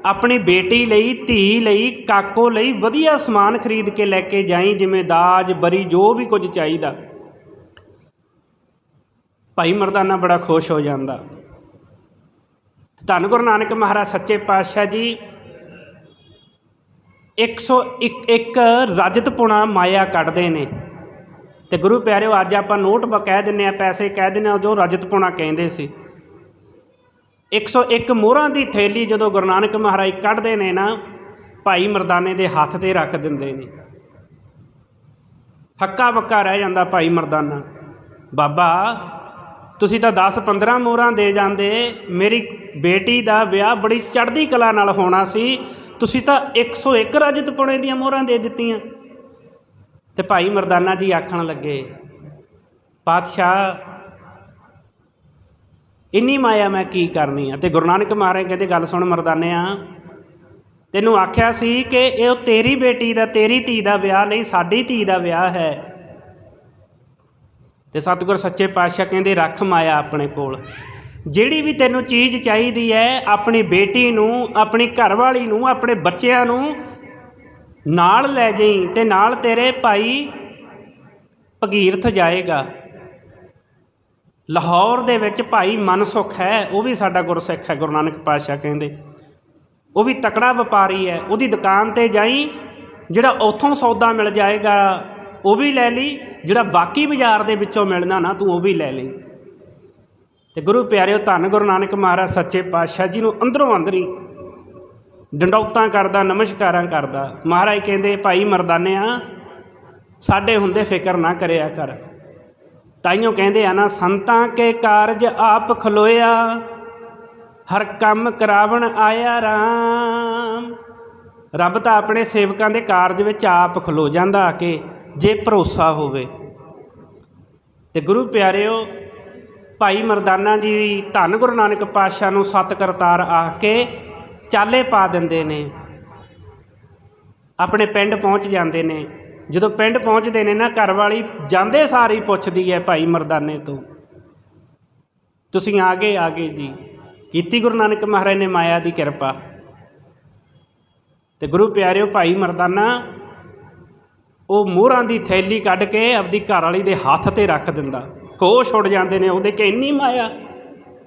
ਆਪਣੀ ਬੇਟੀ ਲਈ, ਧੀ ਲਈ, ਕਾਕੋ ਲਈ ਵਧੀਆ ਸਮਾਨ ਖਰੀਦ ਕੇ ਲੈ ਕੇ ਜਾਈ, ਜਿਵੇਂ ਦਾਜ, ਬਰੀ, ਜੋ ਵੀ ਕੁਝ ਚਾਹੀਦਾ। ਭਾਈ ਮਰਦਾਨਾ ਬੜਾ ਖੁਸ਼ ਹੋ ਜਾਂਦਾ। ਧੰਨ ਗੁਰੂ ਨਾਨਕ ਮਹਾਰਾਜ, ਸੱਚੇ ਪਾਤਸ਼ਾਹ ਜੀ 101 ਰਜਤ ਪੁਣਾ ਮਾਇਆ ਕੱਢਦੇ ਨੇ। ਤੇ ਗੁਰੂ ਪਿਆਰਿਓ, ਅੱਜ ਆਪਾਂ ਨੋਟ ਕਹਿ ਦਿੰਨੇ ਆ ਪੈਸੇ ਕਹਿ ਦਿੰਨੇ ਆ ਉਦੋਂ ਰਜਤ ਪੁਣਾ ਕਹਿੰਦੇ ਸੀ। 101 ਮੋਹਰਾਂ ਦੀ ਥੈਲੀ ਜਦੋਂ ਗੁਰੂ ਨਾਨਕ ਮਹਾਰਾਜ ਕੱਢਦੇ ਨੇ ਨਾ, ਭਾਈ ਮਰਦਾਨੇ ਦੇ ਹੱਥ ਤੇ ਰੱਖ ਦਿੰਦੇ ਨੇ। ਹੱਕਾ ਬੱਕਾ ਰਹਿ ਜਾਂਦਾ ਭਾਈ ਮਰਦਾਨਾ। ਬਾਬਾ, ਤੁਸੀਂ ਤਾਂ 10-15 ਮੋਹਰਾਂ ਦੇ ਜਾਂਦੇ, ਮੇਰੀ ਬੇਟੀ ਦਾ ਵਿਆਹ ਬੜੀ ਚੜ੍ਹਦੀ ਕਲਾ ਨਾਲ ਹੋਣਾ ਸੀ ਤੁਸੀਂ ਤਾਂ 101 ਰਜਤ ਪੁਣੇ ਦੀਆਂ ਮੋਹਰਾਂ ਦੇ ਦਿੱਤੀਆਂ। ਤੇ ਭਾਈ ਮਰਦਾਨਾ ਜੀ ਆਖਣ ਲੱਗੇ, ਪਾਤਸ਼ਾਹ, ਇੰਨੀ ਮਾਇਆ ਮੈਂ ਕੀ ਕਰਨੀ ਆ? ਤੇ ਗੁਰੂ ਨਾਨਕ ਮਹਾਰਾਜ ਕਹਿੰਦੇ, ਗੱਲ ਸੁਣ ਮਰਦਾਨਿਆ ਤੈਨੂੰ ਆਖਿਆ ਸੀ ਕਿ ਇਹ ਉਹ ਤੇਰੀ ਬੇਟੀ ਦਾ, ਤੇਰੀ ਧੀ ਦਾ ਵਿਆਹ ਨਹੀਂ, ਸਾਡੀ ਧੀ ਦਾ ਵਿਆਹ ਹੈ। ਤੇ ਸਤਿਗੁਰ ਸੱਚੇ ਪਾਤਸ਼ਾਹ ਕਹਿੰਦੇ, ਰੱਖ ਮਾਇਆ ਆਪਣੇ ਕੋਲ। ਜਿਹੜੀ ਵੀ ਤੈਨੂੰ ਚੀਜ਼ ਚਾਹੀਦੀ ਹੈ, ਆਪਣੀ ਬੇਟੀ ਨੂੰ, ਆਪਣੀ ਘਰਵਾਲੀ ਨੂੰ, ਆਪਣੇ ਬੱਚਿਆਂ ਨੂੰ, ਨਾਲ ਲੈ ਜਾਈ ਤੇ ਨਾਲ ਤੇਰੇ ਭਾਈ ਭਗੀਰਥ ਜਾਏਗਾ। ਲਾਹੌਰ ਦੇ ਵਿੱਚ ਭਾਈ ਮਨਸੁਖ ਹੈ, ਉਹ ਵੀ ਸਾਡਾ ਗੁਰਸਿੱਖ ਹੈ, ਗੁਰੂ ਨਾਨਕ ਪਾਤਸ਼ਾਹ ਕਹਿੰਦੇ। ਉਹ ਵੀ ਤਕੜਾ ਵਪਾਰੀ ਹੈ, ਉਹਦੀ ਦੁਕਾਨ ਤੇ ਜਾਈ, ਜਿਹੜਾ ਉੱਥੋਂ ਸੌਦਾ ਮਿਲ ਜਾਏਗਾ, ਉਹ ਵੀ ਲੈ ਲਈ, ਜਿਹੜਾ ਬਾਕੀ ਬਾਜ਼ਾਰ ਦੇ ਵਿੱਚੋਂ ਮਿਲਣਾ ਨਾ, ਤੂੰ ਉਹ ਵੀ ਲੈ ਲਈ। ਤੇ ਗੁਰੂ ਪਿਆਰਿਓ, ਧੰਨ ਗੁਰੂ ਨਾਨਕ ਮਹਾਰਾਜ, ਸੱਚੇ ਪਾਤਸ਼ਾਹ ਜੀ ਨੂੰ ਅੰਦਰੋਂ ਅੰਦਰੀ ਡੰਡੌਤਾਂ ਕਰਦਾ, ਨਮਸਕਾਰਾਂ ਕਰਦਾ। ਮਹਾਰਾਜ ਕਹਿੰਦੇ, ਭਾਈ ਮਰਦਾਨਿਆ, ਸਾਡੇ ਹੁੰਦੇ ਫਿਕਰ ਨਾ ਕਰਿਆ ਕਰ। ਤਾਈਓ ਕਹਿੰਦੇ ਆ ਨਾ, ਸੰਤਾਂ ਕੇ ਕਾਰਜ ਆਪ ਖਲੋਇਆ, ਹਰ ਕੰਮ ਕਰਾਵਣ ਆਇਆ ਰਾਮ। ਰੱਬ ਤਾਂ ਆਪਣੇ ਸੇਵਕਾਂ ਦੇ ਕਾਰਜ ਵਿੱਚ ਆਪ ਖਲੋ ਜਾਂਦਾ ਆ ਕੇ ਜੇ ਭਰੋਸਾ ਹੋਵੇ। ਤੇ ਗੁਰੂ ਪਿਆਰਿਓ ਭਾਈ ਮਰਦਾਨਾ ਜੀ, ਧੰਨ ਗੁਰੂ ਨਾਨਕ ਪਾਤਸ਼ਾਹ ਨੂੰ ਸਤ ਕਰਤਾਰ ਆ ਕੇ ਚਾਲੇ ਪਾ ਦਿੰਦੇ ਨੇ। ਆਪਣੇ ਪਿੰਡ ਪਹੁੰਚ ਜਾਂਦੇ ਨੇ। ਜਦੋਂ ਪਿੰਡ ਪਹੁੰਚਦੇ ਨੇ ਨਾ ਘਰ ਵਾਲੀ ਜਾਂਦੇ ਸਾਰੀ ਪੁੱਛਦੀ ਹੈ ਭਾਈ ਮਰਦਾਨੇ ਤੋਂ, ਤੁਸੀਂ ਆ ਗਏ ਆ ਗਏ ਜੀ। ਕੀਤੀ ਗੁਰੂ ਨਾਨਕ ਮਹਾਰਾਜ ਨੇ ਮਾਇਆ ਦੀ ਕਿਰਪਾ? ਤੇ ਗੁਰੂ ਪਿਆਰਿਓ, ਭਾਈ ਮਰਦਾਨਾ, ਉਹ ਮੋਹਰਾਂ ਦੀ ਥੈਲੀ ਕੱਢ ਕੇ ਆਪਦੀ ਘਰ ਵਾਲੀ ਦੇ ਹੱਥ ਤੇ ਰੱਖ ਦਿੰਦਾ। ਹੋਸ਼ ਉੱਡ ਜਾਂਦੇ ਨੇ ਉਹਦੇ ਕਿ ਇੰਨੀ ਮਾਇਆ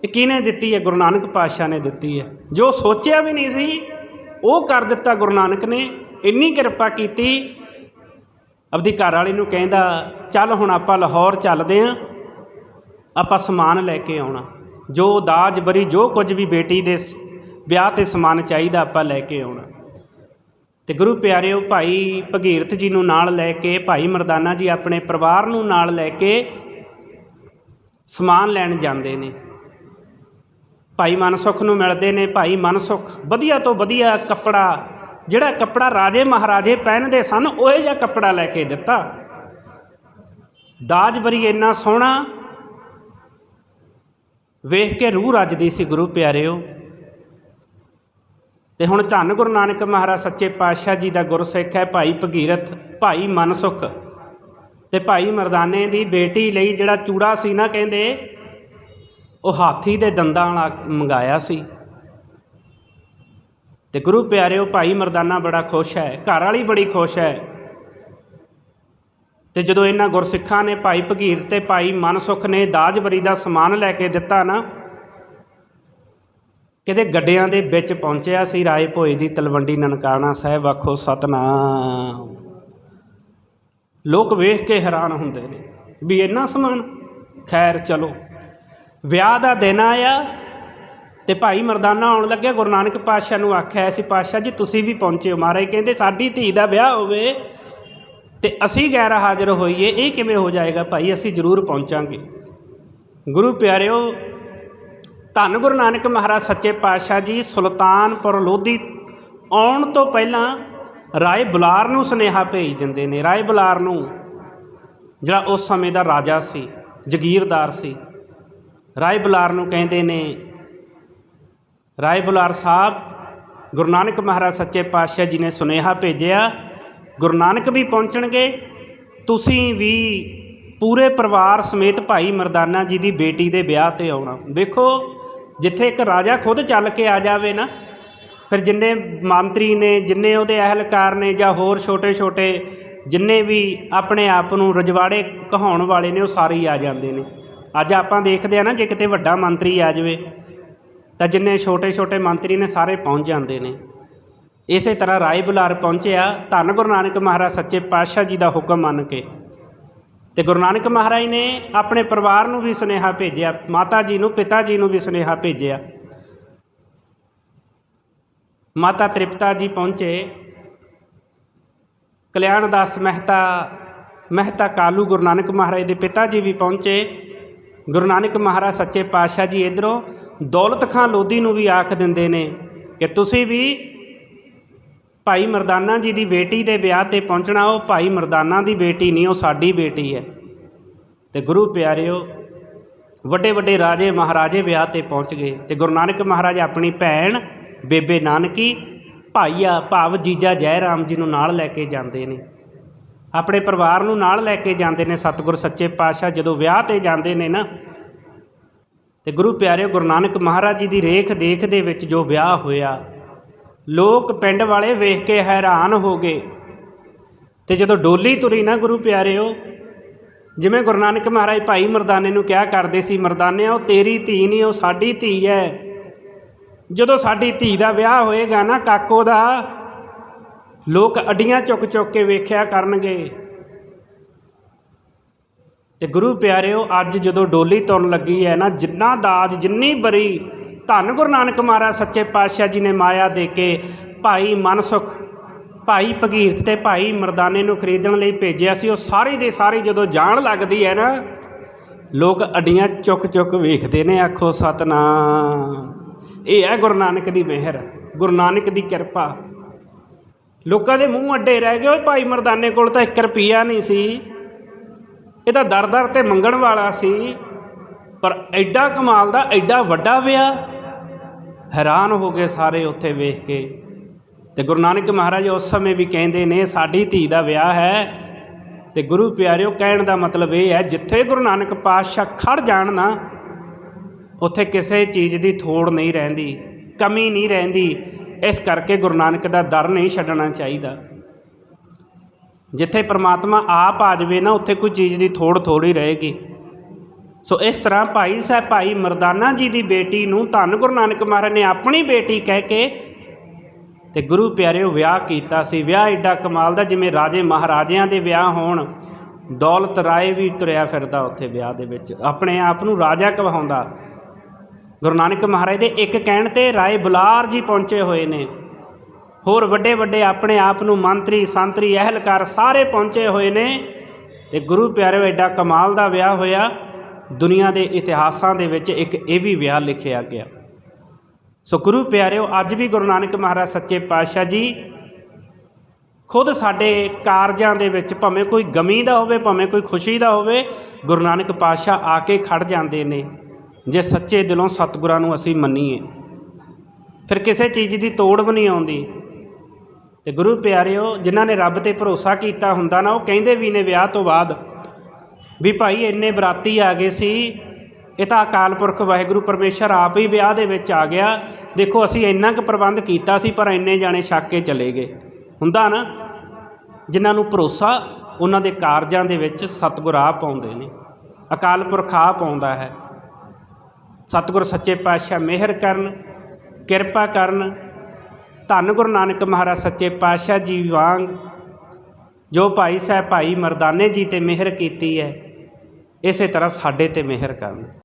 ਇਹ ਕਿਹਨੇ ਦਿੱਤੀ ਹੈ? ਗੁਰੂ ਨਾਨਕ ਪਾਤਸ਼ਾਹ ਨੇ ਦਿੱਤੀ ਹੈ। ਜੋ ਸੋਚਿਆ ਵੀ ਨਹੀਂ ਸੀ, ਉਹ ਕਰ ਦਿੱਤਾ ਗੁਰੂ ਨਾਨਕ ਨੇ। ਇੰਨੀ ਕਿਰਪਾ ਕੀਤੀ। ਆਪਦੀ ਘਰ ਵਾਲੀ ਨੂੰ ਕਹਿੰਦਾ, ਚੱਲ ਹੁਣ ਆਪਾਂ ਲਾਹੌਰ ਚੱਲਦੇ ਆਂ। ਆਪਾਂ ਸਮਾਨ ਲੈ ਕੇ ਆਉਣਾ। ਜੋ ਦਾਜ ਬਰੀ, ਜੋ ਕੁਝ ਵੀ ਬੇਟੀ ਦੇ ਵਿਆਹ ਤੇ ਸਮਾਨ ਚਾਹੀਦਾ ਆਪਾਂ ਲੈ ਕੇ ਆਉਣਾ। ਤੇ ਗੁਰੂ ਪਿਆਰਿਓ, ਭਾਈ ਭਗੀਰਥ ਜੀ ਨੂੰ ਨਾਲ ਲੈ ਕੇ, ਭਾਈ ਮਰਦਾਨਾ ਜੀ ਆਪਣੇ ਪਰਿਵਾਰ ਨੂੰ ਨਾਲ ਲੈ ਕੇ ਸਮਾਨ ਲੈਣ ਜਾਂਦੇ ਨੇ। ਭਾਈ ਮਨਸੁਖ ਨੂੰ ਮਿਲਦੇ ਨੇ। ਭਾਈ ਮਨਸੁਖ ਵਧੀਆ ਤੋਂ ਵਧੀਆ ਕੱਪੜਾ, ਜਿਹੜਾ ਕੱਪੜਾ ਰਾਜੇ ਮਹਾਰਾਜੇ ਪਹਿਨਦੇ ਸਨ, ਉਹ ਇਹ ਜਿਹਾ ਕੱਪੜਾ ਲੈ ਕੇ ਦਿੱਤਾ। ਦਾਜ ਵਰੀ ਇੰਨਾ ਸੋਹਣਾ। ਵੇਖ ਕੇ ਰੂਹ ਰੱਜਦੀ ਸੀ ਗੁਰੂ ਪਿਆਰਿਓ। ਤੇ ਹੁਣ ਧੰਨ ਗੁਰੂ ਨਾਨਕ ਮਹਾਰਾਜ, ਸੱਚੇ ਪਾਤਸ਼ਾਹ ਜੀ ਦਾ ਗੁਰਸਿੱਖ ਹੈ, ਭਾਈ ਭਗੀਰਥ, ਭਾਈ ਮਨਸੁਖ। ਤੇ ਭਾਈ ਮਰਦਾਨੇ ਦੀ ਬੇਟੀ ਲਈ ਜਿਹੜਾ ਚੂੜਾ ਸੀ ਨਾ ਕਹਿੰਦੇ, ਉਹ ਹਾਥੀ ਦੇ ਦੰਦਾਂ ਵਾਲਾ ਮੰਗਾਇਆ ਸੀ। ਤੇ ਗੁਰੂ ਪਿਆਰਿਓ, ਭਾਈ ਮਰਦਾਨਾ ਬੜਾ ਖੁਸ਼ ਹੈ, ਘਰ ਵਾਲੀ ਬੜੀ ਖੁਸ਼ ਹੈ। ਤੇ ਜਦੋਂ ਇਹਨਾਂ ਗੁਰਸਿੱਖਾਂ ਨੇ ਭਾਈ ਭਗੀਰ ਤੇ ਭਾਈ ਮਨਸੁਖ ਨੇ ਦਾਜ ਬਰੀ ਦਾ ਸਮਾਨ ਲੈ ਕੇ ਦਿੱਤਾ ਨਾ, ਕਿਤੇ ਗੱਡਿਆਂ ਦੇ ਵਿੱਚ ਪਹੁੰਚਿਆ ਸੀ ਰਾਏ ਭੋਏ ਦੀ ਤਲਵੰਡੀ ਨਨਕਾਣਾ ਸਾਹਿਬ, ਆਖੋ, ਸਤਨਾਮ। ਲੋਕ ਵੇਖ ਕੇ ਹੈਰਾਨ ਹੁੰਦੇ ਨੇ ਵੀ ਇੰਨਾ ਸਮਾਨ? ਖੈਰ, ਚਲੋ। ਵਿਆਹ ਦਾ ਦਿਨ ਆਇਆ ਤੇ ਭਾਈ ਮਰਦਾਨਾ ਆਉਣ ਲੱਗਿਆ। ਗੁਰੂ ਨਾਨਕ ਪਾਤਸ਼ਾਹ ਨੂੰ ਆਖਿਆ ਸੀ ਪਾਤਸ਼ਾਹ ਜੀ, ਤੁਸੀਂ ਵੀ ਪਹੁੰਚਿਓ ਮਹਾਰਾਜ ਕਹਿੰਦੇ, ਸਾਡੀ ਧੀ ਦਾ ਵਿਆਹ ਹੋਵੇ ਤੇ ਅਸੀਂ ਗੈਰ ਹਾਜ਼ਰ ਹੋਈਏ, ਇਹ ਕਿਵੇਂ ਹੋ ਜਾਏਗਾ? ਭਾਈ, ਅਸੀਂ ਜ਼ਰੂਰ ਪਹੁੰਚਾਂਗੇ। ਗੁਰੂ ਪਿਆਰਿਓ, ਧੰਨ ਗੁਰੂ ਨਾਨਕ ਮਹਾਰਾਜ, ਸੱਚੇ ਪਾਤਸ਼ਾਹ ਜੀ, ਸੁਲਤਾਨਪੁਰ ਲੋਧੀ ਆਉਣ ਤੋਂ ਪਹਿਲਾਂ ਰਾਏ ਬੁਲਾਰ ਨੂੰ ਸੁਨੇਹਾ ਭੇਜ ਦਿੰਦੇ ਨੇ। ਰਾਏ ਬੁਲਾਰ ਨੂੰ, ਜਿਹੜਾ ਉਸ ਸਮੇਂ ਦਾ ਰਾਜਾ ਸੀ, ਜਗੀਰਦਾਰ ਸੀ, ਰਾਏ ਬੁਲਾਰ ਨੂੰ ਕਹਿੰਦੇ ਨੇ, ਰਾਏ ਬੁਲਾਰ ਸਾਹਿਬ, ਗੁਰੂ ਨਾਨਕ ਮਹਾਰਾਜ ਸੱਚੇ ਪਾਤਸ਼ਾਹ ਜੀ ਨੇ ਸੁਨੇਹਾ ਭੇਜਿਆ, ਗੁਰੂ ਨਾਨਕ ਵੀ ਪਹੁੰਚਣਗੇ, ਤੁਸੀਂ ਵੀ ਪੂਰੇ ਪਰਿਵਾਰ ਸਮੇਤ ਭਾਈ ਮਰਦਾਨਾ ਜੀ ਦੀ ਬੇਟੀ ਦੇ ਵਿਆਹ ਤੇ ਆਉਣਾ। ਵੇਖੋ, ਜਿੱਥੇ ਇੱਕ ਰਾਜਾ ਖੁਦ ਚੱਲ ਕੇ ਆ ਜਾਵੇ ਨਾ ਫਿਰ ਜਿੰਨੇ ਮੰਤਰੀ ਨੇ, ਜਿੰਨੇ ਉਹਦੇ ਅਹਿਲਕਾਰ ਨੇ ਜਾਂ ਹੋਰ ਛੋਟੇ-ਛੋਟੇ ਜਿੰਨੇ ਵੀ ਆਪਣੇ ਆਪ ਨੂੰ ਰਜਵਾੜੇ ਕਹਾਉਣ ਵਾਲੇ ਨੇ, ਉਹ ਸਾਰੇ ਹੀ ਆ ਜਾਂਦੇ ਨੇ। ਅੱਜ ਆਪਾਂ ਦੇਖਦੇ ਆ ਨਾ, ਜੇ ਕਿਤੇ ਵੱਡਾ ਮੰਤਰੀ ਆ ਜਾਵੇ, ਤਾਂ ਜਿੰਨੇ ਛੋਟੇ-ਛੋਟੇ ਮੰਤਰੀ ਨੇ, ਸਾਰੇ ਪਹੁੰਚ ਜਾਂਦੇ ਨੇ। ਇਸੇ ਤਰ੍ਹਾਂ ਰਾਏ ਬੁਲਾਰ ਪਹੁੰਚਿਆ, ਧੰਨ ਗੁਰੂ ਨਾਨਕ ਮਹਾਰਾਜ, ਸੱਚੇ ਪਾਤਸ਼ਾਹ ਜੀ ਦਾ ਹੁਕਮ ਮੰਨ ਕੇ। ਤੇ ਗੁਰੂ ਨਾਨਕ ਮਹਾਰਾਜ ਨੇ ਆਪਣੇ ਪਰਿਵਾਰ ਨੂੰ ਵੀ ਸੁਨੇਹਾ ਭੇਜਿਆ, ਮਾਤਾ ਜੀ ਨੂੰ, ਪਿਤਾ ਜੀ ਨੂੰ ਵੀ ਸੁਨੇਹਾ ਭੇਜਿਆ। ਮਾਤਾ ਤ੍ਰਿਪਤਾ ਜੀ ਪਹੁੰਚੇ। ਕਲਿਆਣ ਦਾਸ ਮਹਿਤਾ ਮਹਿਤਾ ਕਾਲੂ ਗੁਰੂ ਨਾਨਕ ਮਹਾਰਾਜ ਦੇ ਪਿਤਾ ਜੀ ਵੀ ਪਹੁੰਚੇ। ਗੁਰੂ ਨਾਨਕ ਮਹਾਰਾਜ ਸੱਚੇ ਪਾਤਸ਼ਾਹ ਜੀ ਇਧਰੋਂ ਦੌਲਤ ਖਾਂ ਲੋਧੀ ਨੂੰ ਵੀ ਆਖ ਦਿੰਦੇ ਨੇ ਕਿ ਤੁਸੀਂ ਵੀ ਭਾਈ ਮਰਦਾਨਾ ਜੀ ਦੀ ਬੇਟੀ ਦੇ ਵਿਆਹ ਤੇ ਪਹੁੰਚਣਾ, ਉਹ ਭਾਈ ਮਰਦਾਨਾ ਦੀ ਬੇਟੀ ਨਹੀਂ, ਉਹ ਸਾਡੀ ਬੇਟੀ ਹੈ। ਤੇ ਗੁਰੂ ਪਿਆਰਿਓ ਵੱਡੇ ਵੱਡੇ ਰਾਜੇ ਮਹਾਰਾਜੇ ਵਿਆਹ ਤੇ ਪਹੁੰਚ ਗਏ ਤੇ ਗੁਰੂ ਨਾਨਕ ਮਹਾਰਾਜ ਆਪਣੀ ਭੈਣ ਬੇਬੇ ਨਾਨਕੀ, ਭਾਈਆ ਭਾਵ ਜੀਜਾ ਜੈ ਰਾਮ ਜੀ ਨੂੰ ਨਾਲ ਲੈ ਕੇ ਜਾਂਦੇ ਨੇ। ਆਪਣੇ ਪਰਿਵਾਰ ਨੂੰ ਨਾਲ ਲੈ ਕੇ ਜਾਂਦੇ ਨੇ ਸਤਿਗੁਰ ਸੱਚੇ ਪਾਤਸ਼ਾਹ। ਜਦੋਂ ਵਿਆਹ ਤੇ ਜਾਂਦੇ ਨੇ ਨਾ, ਤੇ ਗੁਰੂ ਪਿਆਰੇ ਗੁਰੂ ਨਾਨਕ ਮਹਾਰਾਜ ਜੀ ਦੀ ਰੇਖ ਦੇਖ ਦੇ ਵਿੱਚ ਜੋ ਵਿਆਹ ਹੋਇਆ, ਲੋਕ ਪਿੰਡ ਵਾਲੇ ਵੇਖ ਕੇ ਹੈਰਾਨ ਹੋ ਗਏ। ਤੇ ਜਦੋਂ ਡੋਲੀ ਤੁਰੀ ਨਾ ਗੁਰੂ ਪਿਆਰਿਓ, ਜਿਵੇਂ ਗੁਰੂ ਨਾਨਕ ਮਹਾਰਾਜ ਭਾਈ ਮਰਦਾਨੇ ਨੂੰ ਕਿਹਾ ਕਰਦੇ ਸੀ, ਮਰਦਾਨਿਆ, ਉਹ ਤੇਰੀ ਧੀ ਨਹੀਂ ਉਹ ਸਾਡੀ ਧੀ ਹੈ ਜਦੋਂ ਸਾਡੀ ਧੀ ਦਾ ਵਿਆਹ ਹੋਏਗਾ ਨਾ, ਕਾਕੋ ਦਾ, ਲੋਕ ਅੱਡੀਆਂ ਚੁੱਕ ਚੁੱਕ ਕੇ ਵੇਖਿਆ ਕਰਨਗੇ। ਤੇ ਗੁਰੂ ਪਿਆਰਿਓ, ਅੱਜ ਜਦੋਂ ਡੋਲੀ ਤੁਰਨ ਲੱਗੀ ਹੈ ਨਾ, ਜਿੰਨਾ ਦਾਜ, ਜਿੰਨੀ ਬਰੀ, ਧੰਨ ਗੁਰੂ ਨਾਨਕ ਮਹਾਰਾਜ ਸੱਚੇ ਪਾਤਸ਼ਾਹ ਜੀ ਨੇ ਮਾਇਆ ਦੇ ਕੇ ਭਾਈ ਮਨਸੁਖ, ਭਾਈ ਭਗੀਰਥ ਤੇ ਭਾਈ ਮਰਦਾਨੇ ਨੂੰ ਖਰੀਦਣ ਲਈ ਭੇਜਿਆ ਸੀ, ਉਹ ਸਾਰੇ ਦੇ ਸਾਰੀ ਜਦੋਂ ਜਾਣ ਲੱਗਦੀ ਹੈ ਨਾ, ਲੋਕ ਅੱਡੀਆਂ ਚੁੱਕ ਚੁੱਕ ਵੇਖਦੇ ਨੇ, ਆਖੋ ਸਤਨਾਮ। ਇਹ ਹੈ ਗੁਰੂ ਨਾਨਕ ਦੀ ਮਿਹਰ, ਗੁਰੂ ਨਾਨਕ ਦੀ ਕਿਰਪਾ। ਲੋਕਾਂ ਦੇ ਮੂੰਹ ਅੱਡੇ ਰਹਿ ਗਏ, ਓਏ ਭਾਈ ਮਰਦਾਨੇ ਕੋਲ ਤਾਂ 1 ਰੁਪਿਆ ਨਹੀਂ ਸੀ। ਇਹ ਤਾਂ ਦਰ ਦਰ ਤੇ ਮੰਗਣ ਵਾਲਾ ਸੀ। ਪਰ ਐਡਾ ਕਮਾਲ ਦਾ, ਐਡਾ ਵੱਡਾ ਵਿਆਹ। ਹੈਰਾਨ ਹੋ ਗਏ ਸਾਰੇ ਉੱਥੇ ਵੇਖ ਕੇ। ਤੇ ਗੁਰੂ ਨਾਨਕ ਮਹਾਰਾਜ ਉਸ ਸਮੇਂ ਵੀ ਕਹਿੰਦੇ ਨੇ, ਸਾਡੀ ਧੀ ਦਾ ਵਿਆਹ ਹੈ। ਤੇ ਗੁਰੂ ਪਿਆਰਿਓ, ਕਹਿਣ ਦਾ ਮਤਲਬ ਇਹ ਹੈ, ਜਿੱਥੇ ਗੁਰੂ ਨਾਨਕ ਪਾਤਸ਼ਾਹ ਖੜ ਜਾਣ ਨਾ ਉੱਥੇ ਕਿਸੇ ਚੀਜ਼ ਦੀ ਥੋੜ ਨਹੀਂ ਰਹਿੰਦੀ, ਕਮੀ ਨਹੀਂ ਰਹਿੰਦੀ। ਇਸ ਕਰਕੇ ਗੁਰੂ ਨਾਨਕ ਦਾ ਦਰ ਨਹੀਂ ਛੱਡਣਾ ਚਾਹੀਦਾ। ਜਿੱਥੇ ਪ੍ਰਮਾਤਮਾ ਆਪ ਆ ਜਾਵੇ ਨਾ, ਉੱਥੇ ਕੋਈ ਚੀਜ਼ ਦੀ ਥੋੜ ਥੋੜੀ ਰਹੇਗੀ। ਸੋ ਇਸ ਤਰ੍ਹਾਂ ਭਾਈ ਸਾਹਿਬ, ਭਾਈ ਮਰਦਾਨਾ ਜੀ ਦੀ ਬੇਟੀ ਨੂੰ ਧੰਨ ਗੁਰੂ ਨਾਨਕ ਮਹਾਰਾਜ ਨੇ ਆਪਣੀ ਬੇਟੀ ਕਹਿ ਕੇ ਤੇ ਗੁਰੂ ਪਿਆਰਿਓ ਵਿਆਹ ਕੀਤਾ ਸੀ। ਵਿਆਹ ਏਡਾ ਕਮਾਲ ਦਾ, ਜਿਵੇਂ ਰਾਜੇ ਮਹਾਰਾਜਿਆਂ ਦੇ ਵਿਆਹ ਹੋਣ, ਦੌਲਤ ਰਾਏ ਵੀ ਤੁਰਿਆ ਫਿਰਦਾ ਉੱਥੇ ਵਿਆਹ ਦੇ ਵਿੱਚ। ਆਪਣੇ ਆਪ ਨੂੰ ਰਾਜਾ ਕਹਾਉਂਦਾ। ਗੁਰੂ ਨਾਨਕ ਮਹਾਰਾਜ ਦੇ ਇੱਕ ਕਹਿਣ ਤੇ ਰਾਏ ਬੁਲਾਰ ਜੀ ਪਹੁੰਚੇ ਹੋਏ ਨੇ। ਹੋਰ ਵੱਡੇ ਵੱਡੇ ਆਪਣੇ ਆਪ ਨੂੰ ਮੰਤਰੀ, ਸੰਤਰੀ, ਅਹਿਲਕਾਰ ਸਾਰੇ ਪਹੁੰਚੇ ਹੋਏ ਨੇ ਤੇ ਗੁਰੂ ਪਿਆਰਿਓ, ਐਡਾ ਕਮਾਲ ਦਾ ਵਿਆਹ ਹੋਇਆ। ਦੁਨੀਆ ਦੇ ਇਤਿਹਾਸਾਂ ਦੇ ਵਿੱਚ ਇੱਕ ਇਹ ਵੀ ਵਿਆਹ ਲਿਖਿਆ ਗਿਆ। ਸੋ ਗੁਰੂ ਪਿਆਰਿਓ, ਅੱਜ ਵੀ ਗੁਰੂ ਨਾਨਕ ਮਹਾਰਾਜ ਸੱਚੇ ਪਾਤਸ਼ਾਹ ਜੀ ਖੁਦ ਸਾਡੇ ਕਾਰਜਾਂ ਦੇ ਵਿੱਚ ਭਾਵੇਂ ਕੋਈ ਗਮੀ ਦਾ ਹੋਵੇ, ਭਾਵੇਂ ਕੋਈ ਖੁਸ਼ੀ ਦਾ ਹੋਵੇ, ਗੁਰੂ ਨਾਨਕ ਪਾਤਸ਼ਾਹ ਆ ਕੇ ਖੜ ਜਾਂਦੇ ਨੇ। ਜੇ ਸੱਚੇ ਦਿਲੋਂ ਸਤਿਗੁਰਾਂ ਨੂੰ ਅਸੀਂ ਮੰਨੀਏ, ਫਿਰ ਕਿਸੇ ਚੀਜ਼ ਦੀ ਤੋੜ ਵੀ ਨਹੀਂ ਆਉਂਦੀ। ਤੇ ਗੁਰੂ ਪਿਆਰਿਓ, ਜਿਨ੍ਹਾਂ ਨੇ ਰੱਬ ਤੇ ਭਰੋਸਾ ਕੀਤਾ ਹੁੰਦਾ ਨਾ, ਉਹ ਕਹਿੰਦੇ ਵੀ ਨੇ ਵਿਆਹ ਤੋਂ ਬਾਅਦ ਵੀ ਭਾਈ ਇੰਨੇ ਬਰਾਤੀ ਆ ਗਏ ਸੀ, ਇਹ ਤਾਂ ਅਕਾਲ ਪੁਰਖ ਵਾਹਿਗੁਰੂ ਪਰਮੇਸ਼ਰ ਆਪ ਹੀ ਵਿਆਹ ਦੇ ਵਿੱਚ ਆ ਗਿਆ। ਦੇਖੋ, ਅਸੀਂ ਇੰਨਾ ਕੁ ਪ੍ਰਬੰਧ ਕੀਤਾ ਸੀ, ਪਰ ਇੰਨੇ ਜਾਣੇ ਛੱਕ ਕੇ ਚਲੇ ਗਏ। ਹੁੰਦਾ ਨਾ, ਜਿਨ੍ਹਾਂ ਨੂੰ ਭਰੋਸਾ, ਉਹਨਾਂ ਦੇ ਕਾਰਜਾਂ ਦੇ ਵਿੱਚ ਸਤਿਗੁਰ ਆਪ ਪਾਉਂਦੇ ਨੇ। ਅਕਾਲ ਪੁਰਖ ਆਪ ਆਉਂਦਾ ਹੈ। ਸਤਿਗੁਰ ਸੱਚੇ ਪਾਤਸ਼ਾਹ ਮਿਹਰ ਕਰਨ, ਕਿਰਪਾ ਕਰਨ। ਧੰਨ ਗੁਰੂ ਨਾਨਕ ਮਹਾਰਾਜ ਸੱਚੇ ਪਾਤਸ਼ਾਹ ਜੀ ਵਾਂਗ ਜੋ ਭਾਈ ਸਾਹਿਬ ਭਾਈ ਮਰਦਾਨੇ ਜੀ ਤੇ ਮਿਹਰ ਕੀਤੀ ਹੈ, ਇਸੇ ਤਰ੍ਹਾਂ ਸਾਡੇ ਤੇ ਮਿਹਰ ਕਰਨ।